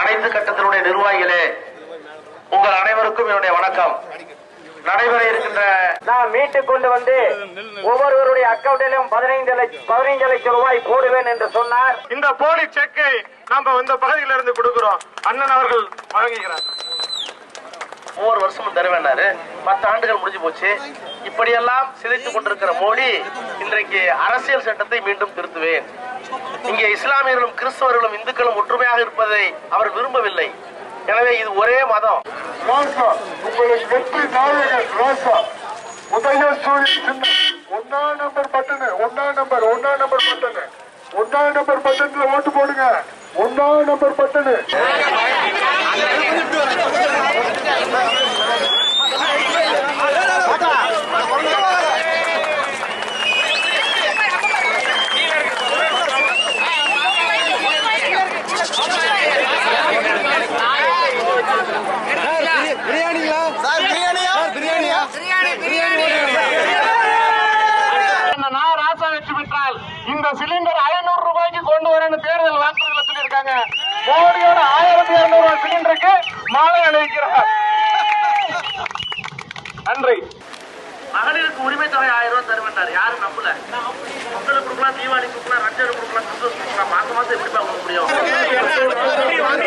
அனைத்து கட்டத்தினுடைய நிர்வாகிகளே உங்கள் அனைவருக்கும் என்னுடைய வணக்கம். நடைபெற இருக்கின்ற நான் மீட்டுக் கொண்டு வந்து ஒவ்வொருவருடைய அக்கௌண்டிலும் பதினைந்து லட்சம் பதினைந்து லட்சம் ரூபாய் போடுவேன் என்று சொன்னார். இந்த போலி செக்கை நாம இந்த பகுதியில இருந்து கொடுக்கிறோம். அண்ணன் அவர்கள் வழங்குகிறார். ஒவ்வொரு வருஷமும் தருவேன்னாரு. பத்து ஆண்டுகள் முடிஞ்சு போச்சு. இப்படியெல்லாம் சிதைத்துக் கொண்டிருக்கிற மோடி இன்றைக்கு அரசியல் சட்டத்தை மீண்டும் திருத்துவேன். இங்கே இஸ்லாமியர்களும் கிறிஸ்தவர்களும் இந்துக்களும் ஒற்றுமையாக இருப்பதை அவர் விரும்பவில்லை. எனவே இது ஒரே மதம். ஒன்னா நம்பர் பட்டனு ஒன்னா நம்பர் ஒன்னா நம்பர் பட்டனு. ஒன்னா நம்பர் பட்டன்ல ஓட்டு போடுங்க ஒன்னா நம்பர் பட்டனு நான் ராசா வெற்றி பெற்றால் இந்த சிலிண்டர் ஐநூறு ரூபாய்க்கு கொண்டு வரேன்னு தேர்தல் வாக்குறுதியில் சொல்லியிருக்காங்க. மோடியோட ஆயிரத்தி இருநூறு ரூபாய் சிலிண்டருக்கு மாலை அணிவிக்கிறார். நன்றி. மகளிருக்கு உரிமை தொகை ஆயிரம் ரூபாய் தருவேன்னாரு யாரும் நம்பல. மக்களுக்கு கொடுக்கலாம் தீபாவளி கொடுக்கலாம் ரஞ்சனுக்கு கொடுக்கலாம் கிறிஸ்துமஸ் கொடுக்கலாம். மாசம் மாசம் எப்படி கொடுக்க முடியும்? ராணி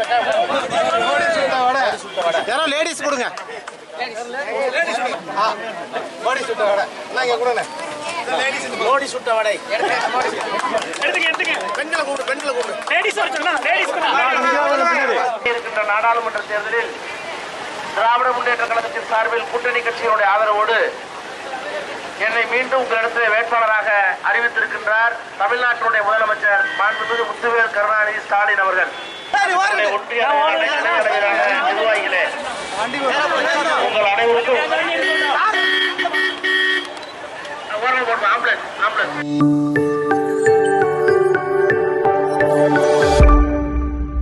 யாரோ லேடிஸ் கொடுங்க. ஆ, மோடி சுட்ட வடை. நாங்க கொடுங்க. மோடி சுட்ட வடை. பெண்களை கூப்பிடு பெண்களை கூப்பிடு. இருக்கின்ற நாடாளுமன்ற தேர்தலில் திராவிட முன்னேற்ற கழகத்தின் சார்பில் கூட்டணி கட்சியினுடைய ஆதரவோடு என்னை மீண்டும் உங்களிடத்தில் வேட்பாளராக அறிவித்திருக்கின்றார் தமிழ்நாட்டினுடைய முதலமைச்சர் மாண்புமிகு முத்துவேல் கருணாநிதி ஸ்டாலின் அவர்கள். நிர்வாகிகளே. உங்கள் அனைவருக்கும் ஆம்புலன்ஸ் ஆம்புலன்ஸ்